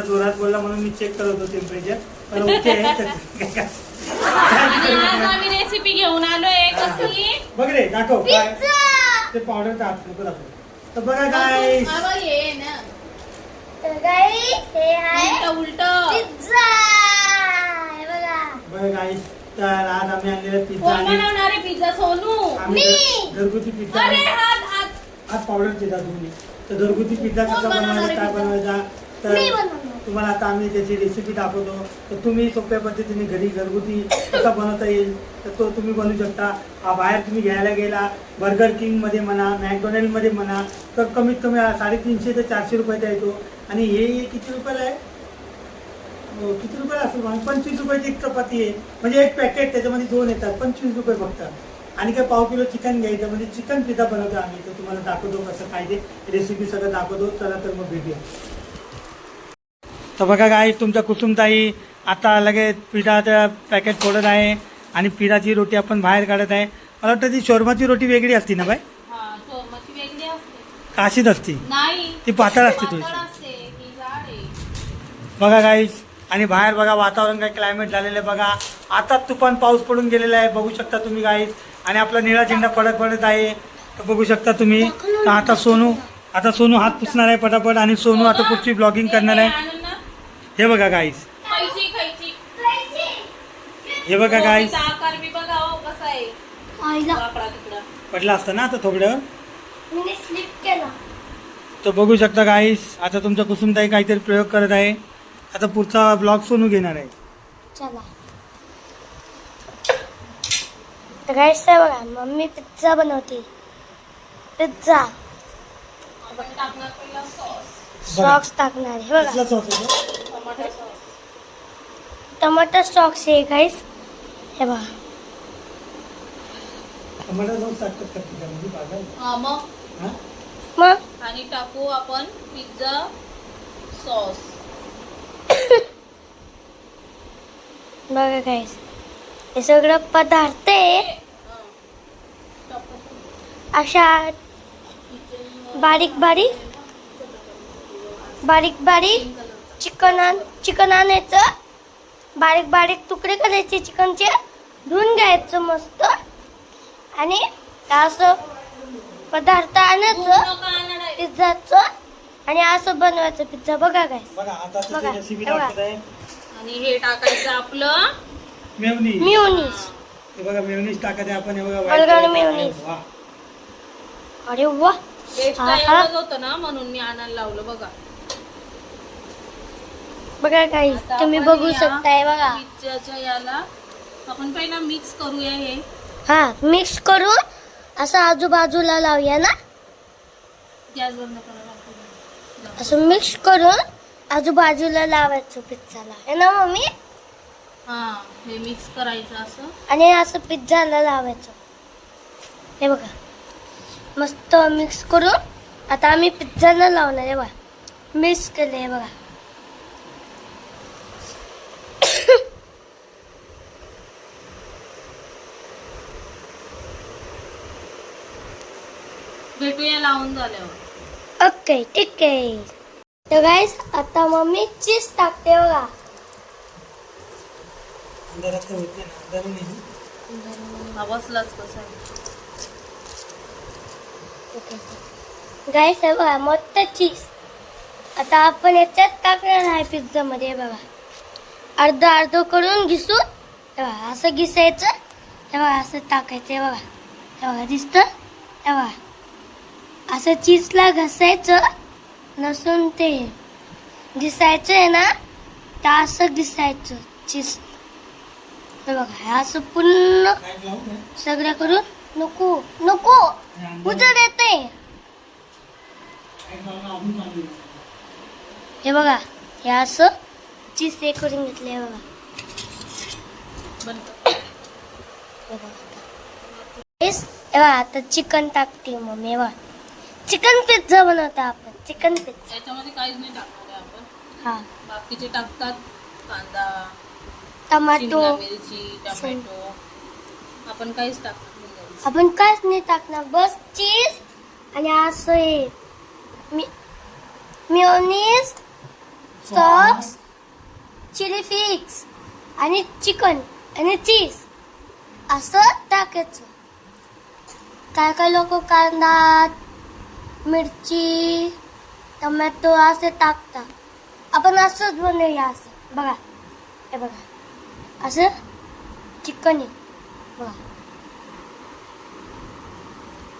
थोडा जोरात बोलला म्हणून मी चेक करत होतो टेम्परेचर पण ओके आहे तर काय- आणि आज आम्ही रेसिपी घेऊन आलोय. कसली? बघ रे दाखव. काय? ते पावडर टाक नको दाखव. तर बघा काय हा बघ, हे ना. तर guys, हे आहे उलट उलट. पिझ्झा हे बघा. बघा काय तर आज आम्ही आणलेला पिझ्झा कोण आणि बनवणार आहे पिझ्झा सोनू? आम्ही मी. घर- घरगुती पिझ्झा अरे आणि- हात हात. आज पावडर पिझ्झा तुम्ही. तर घरगुती पिझ्झा कोण कसा बनवणार बनवायचा आहे काय? बनवायचा तर. तुम्हाला आता आम्ही त्याची रेसिपी दाखवतो. तर तुम्ही सोप्या पद्धतीने घरी घरगुती कसा बनवता येईल तर तो तुम्ही बनवू शकता. हा बाहेर तुम्ही घ्यायला गेला बर्गर किंगमध्ये म्हणा मॅकडोनेलमध्ये म्हणा तर कमीत कमी साडेतीनशे ते चारशे रुपयाचा येतो. आणि हे किती रुपयाला आहे? हो, किती रुपयाला असेल मग पंचवीस रुपयाची एक चपाती आहे. म्हणजे एक पॅकेट त्याच्यामध्ये दोन येतात. पंचवीस रुपये फक्त. आणि काय पाव किलो चिकन घ्यायचं म्हणजे चिकन पिझ्झा बनवतो आम्ही. तर तुम्हाला दाखवतो कसं काय ते रेसिपी सगळं दाखवतो. चला तर मग भेटूया. तर बघा काय तुमच्या कुसुमताई आता लगेच पिठाचं पॅकेट फोडत आहे आणि पिठाची रोटी आपण बाहेर काढत आहे. मला वाटतं ती शोरमाची रोटी वेगळी असती ना बाय हा काशीच असती. नाही ती पातळ असते थोडीशी. बघा गाईस आणि बाहेर बघा वातावरण काय क्लायमेट झालेलं आहे बघा. आता तुफान पाऊस पडून गेलेला आहे बघू शकता तुम्ही गाईस आणि आपला निळा झेंडा पडत पडत आहे. तर बघू शकता तुम्ही. आता सोनू आता सोनू हात पुसणार आहे पटापट आणि सोनू आता पुढची ब्लॉगिंग करणार आहे. हे बघा गाईस हे बघा गाईस हो तिकडा. पडला असता ना आता थोबड्यावर मी स्लिप केला. तर बघू शकता गाईस आता तुमच्या कुसुमताई काहीतरी प्रयोग करत आहे. आता पुढचा ब्लॉग सोनू घेणार आहे. चला. तर guys, हे बघा मम्मी पिझ्झा बनवते. पिझ्झा सॉस टाकणार हे बघा. सॉस टमाटर सॉक्स आहे गाईस हे बघा. टमाटर sauce टाकतात का? पिझ्झामध्ये? बघा. हा मग? हा? मग? आणि टाकू आपण पिझ्झा सॉस बघा गाईस हे सगळं पदार्थ आहे. अशा बारीक बारीक बारीक बारीक चिकन आण चिकन आणायचं बारीक बारीक तुकडे करायचे चिकनचे. धुवून घ्यायचं मस्त. आणि असं पदार्थ आणायचं पिझ्झाचं. आणि असं बनवायचं पिझ्झा. बघा काय बघा आणि हे टाकायचं आपलं मेवनी म्युनिस हे बघा मेवनीस आहे आपण. हे बघा. वा. अरे वा. होतं ना म्हणून मी आणायला लावलं बघा. बघा काही तुम्ही बघू शकताय बघा. पिझ्झाच्या याला. आपण पहिला मिक्स करूया हे. हा मिक्स करून असं आजूबाजूला लावूया ना? गॅस बंद करायला लागतो. असं मिक्स करून आजूबाजूला लावायचं पिझ्झाला. है ना मम्मी? हा हे मिक्स करायचं असं. आणि असं पिझ्झाला लावायचं. हे बघा. मस्त मिक्स करून आता आम्ही पिझ्झाला लावणार आहे बघा. मिक्स केलं आहे बघा. भेटूया लावून झाल्यावर. ओके ठीक आहे. तर गाईस आता मम्मी चीज टाकते बघा. अंधारात तर होते ना अंधारून येईल. हा बसलाच कसा गाईस हे बघा मस्त चीज आता आपण याच्यात टाकणार आहे पिझ्झा मध्ये बघा. अर्ध अर्ध करून घिसून हे बघा असं घिसायचं हे बघा असं टाकायचं हे बघा. हे बघा दिसतं? हे बघा. असं चीजला घसायचं नसून ते दिसायचं आहे ना तर असं दिसायचं चीज हे बघा हे असं पूर्ण सगळं करून नको नको उजड येते. हे बघा हे असं चीज हे करून घेतले बघा. हे बघा. आता. आता चिकन टाकते मग मेवा चिकन पिझ्झा बनवता आपण चिकन पिझ्झा. याच्यामध्ये काहीच नाही टाकणार आहे आपण. हा. बाकीचे टाकतात कांदा टमाटो शिमला मिरची टोमॅटो. आपण काहीच टाकणार नाही आपण काहीच नाही टाकणार बस चीज आणि असं हे. मी मिओनीज सॉस चिली फिक्स आणि चिकन आणि चीज. असं टाकायचं. काय काय लोक कांदा मिरची टोमॅटो असे टाकतात आपण असंच बनवूया असं बघा हे बघा असं चिकन आहे बघा।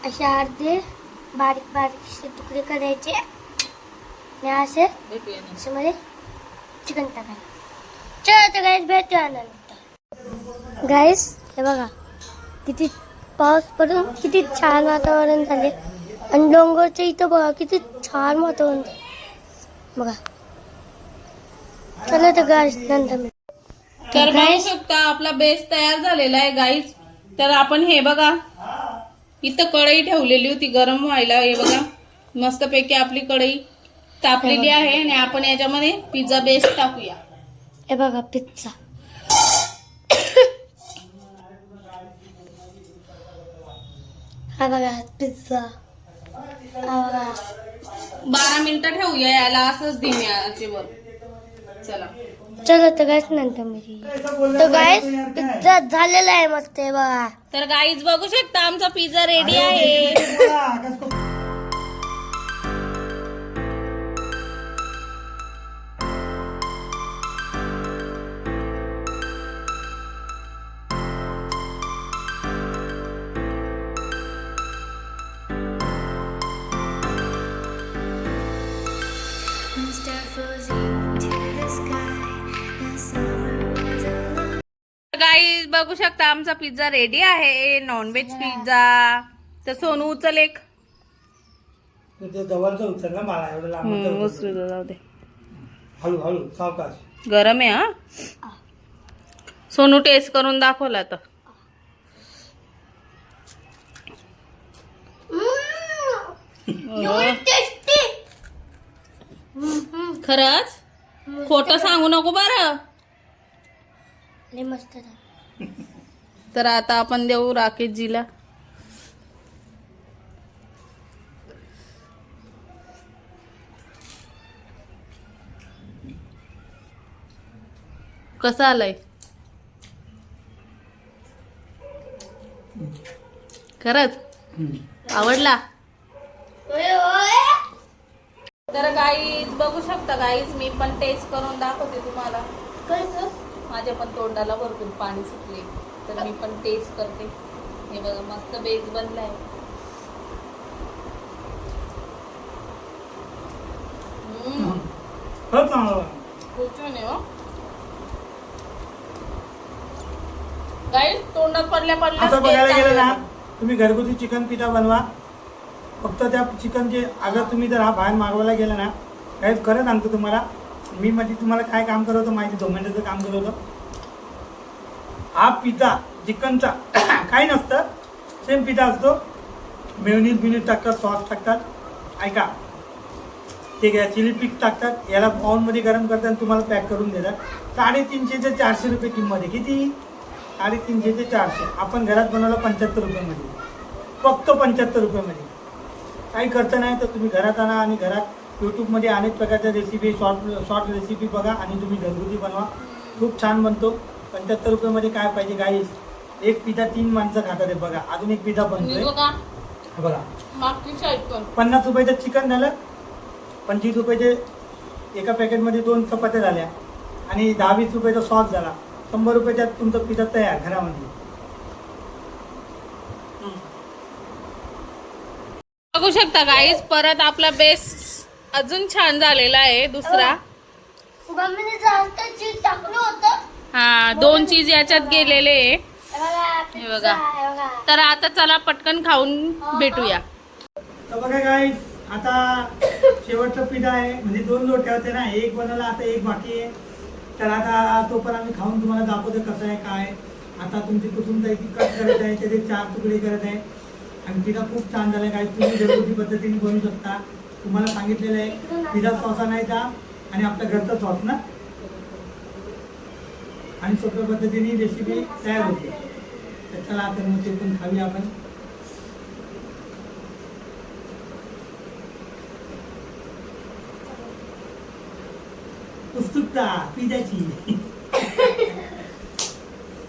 असे अर्धे बारीक बारीकसे तुकडे करायचे आणि असे. त्याच्यामध्ये चिकन टाकायचं चला तर गाईस भेटूया नंतर गाईस हे बघा किती पाऊस पडून किती छान वातावरण झाले आणि डोंगरच्या इथं बघा किती छान वातावरण. बघा. चला तर गाईस नंतर. तर बघू शकता आपला बेस तयार झालेला आहे गाईज तर आपण हे बघा. इथं कढई ठेवलेली होती गरम व्हायला. हे बघा. मस्तपैकी आपली कढई तापलेली आहे आणि आपण याच्यामध्ये पिझ्झा बेस टाकूया. हे बघा पिझ्झा हा बघा पिझ्झा बारा मिनिटं ठेवूया याला असंच धीम्या आचेवर चला. चला तर गाईस नंतर मी तर गाईस पिझ्झा झालेला आहे मस्त हे बघा. तर गाईज बघू शकता आमचा पिझ्झा रेडी आहे. बघू शकता आमचा पिझ्झा रेडी आहे. नॉनव्हेज पिझ्झा तर सोनू उचल एक. ते जवळचं उचल ना मला एवढं लांब उचलू. जाऊ दे. हळू हळू सावकाश. गरम आहे हा? सोनू टेस्ट करून दाखवला तर टेस्टी खरंच? खोटं सांगू नको बरं. लय मस्त झालं. तर आता आपण देऊ राकेशजीला. कसं आलाय? खरंच? आवडला? तर गाईज बघू शकता गाईज मी पण टेस्ट करून दाखवते तुम्हाला. माझ्या पण तोंडाला भरपूर पाणी सुटले तर मी पण टेस्ट करते. हे बघा मस्त बेस. खूप छान आहे हो. तोंडात पडल्या असं बघायला गेलं ना तुम्ही घरगुती चिकन पिझ्झा बनवा. फक्त त्या चिकनचे अगर तुम्ही जर हा बाहेर मागवायला गेला ना काही खरं सांगतो तुम्हाला मी म्हणजे तुम्हाला काय काम करत होतं माहिती झोमॅटोचं काम करत होतं. हा पिझ्झा चिकनचा काही नसतं. सेम पिझ्झा असतो. मेवनीज बिनीज टाकतात सॉस टाकतात. ऐका. ठीक आहे चिली पीक टाकतात. याला पाऊनमध्ये गरम करतात आणि तुम्हाला पॅक करून देतात. साडेतीनशे ते चारशे रुपये किंमत आहे. किती? साडेतीनशे ते चारशे. आपण घरात बनवलं पंच्याहत्तर रुपयामध्ये. फक्त पंच्याहत्तर रुपयामध्ये. काही खर्च नाही तर तुम्ही घरात आणा आणि घरात यूट्यूबमध्ये अनेक प्रकारच्या रेसिपी शॉर्ट शॉर्ट रेसिपी बघा आणि तुम्ही घरगुती बनवा. खूप छान बनतो. पंच्याहत्तर रुपयामध्ये काय पाहिजे गाईस एक पिझ्झा तीन माणसं खातात आहे बघा. अजून एक पिझ्झा बनतोय. बघा. पन्नास रुपयाचं चिकन झालं. पंचवीस रुपयाचे एका पॅकेटमध्ये दोन चपात्या झाल्या. आणि दहा वीस रुपयाचा सॉस झाला. शंभर रुपयाच्यात तुमचं पिझ्झा तयार घरामध्ये. बघू शकता गाईज परत आपला बेस अजून छान झालेला आहे दुसरा. मम्मीने जास्त चीज टाकलं होतं. हा दोन चीज याच्यात गेलेले आहे. हे बघा हे. हे तर आता चला पटकन खाऊन भेटूया. तर बघा काय आता शेवटचा पिझ्झा आहे. म्हणजे दोन लोट ठेवते ना. एक बनवला आता एक बाकी आहे. तर आता तो पण आम्ही खाऊन तुम्हाला दाखवतो कसं आहे काय आता तुमची कुसुम ती कट करत आहे त्याचे चार तुकडे करत आहे. आणि पिझ्झा खूप छान झालं काय तुम्ही घरगुती पद्धतीने बनवू शकता. तुम्हाला सांगितलेलं आहे पिझ्झा सॉस आणायचा आणि आपल्या घरचा सॉस ना. आणि सोप्या पद्धतीने रेसिपी तयार होते. तर चला आता मग ते पण खावी आपण. उत्सुकता पिझ्याची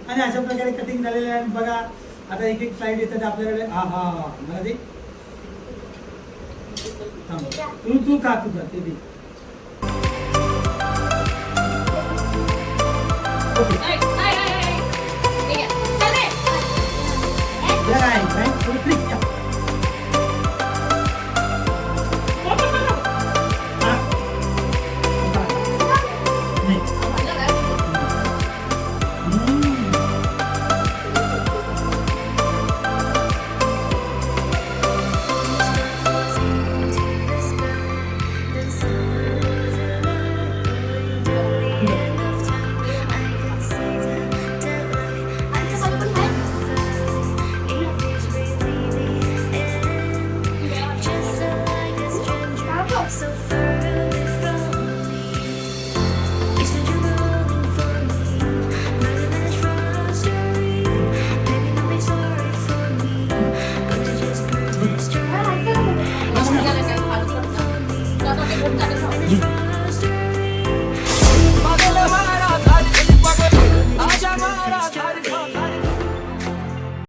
आणि अशा प्रकारे कटिंग झालेलं आहे. बघा आता एक एक साईड येतात आपल्याकडे. हा हा हा. मला दे तू तू का तू जाते ते दे.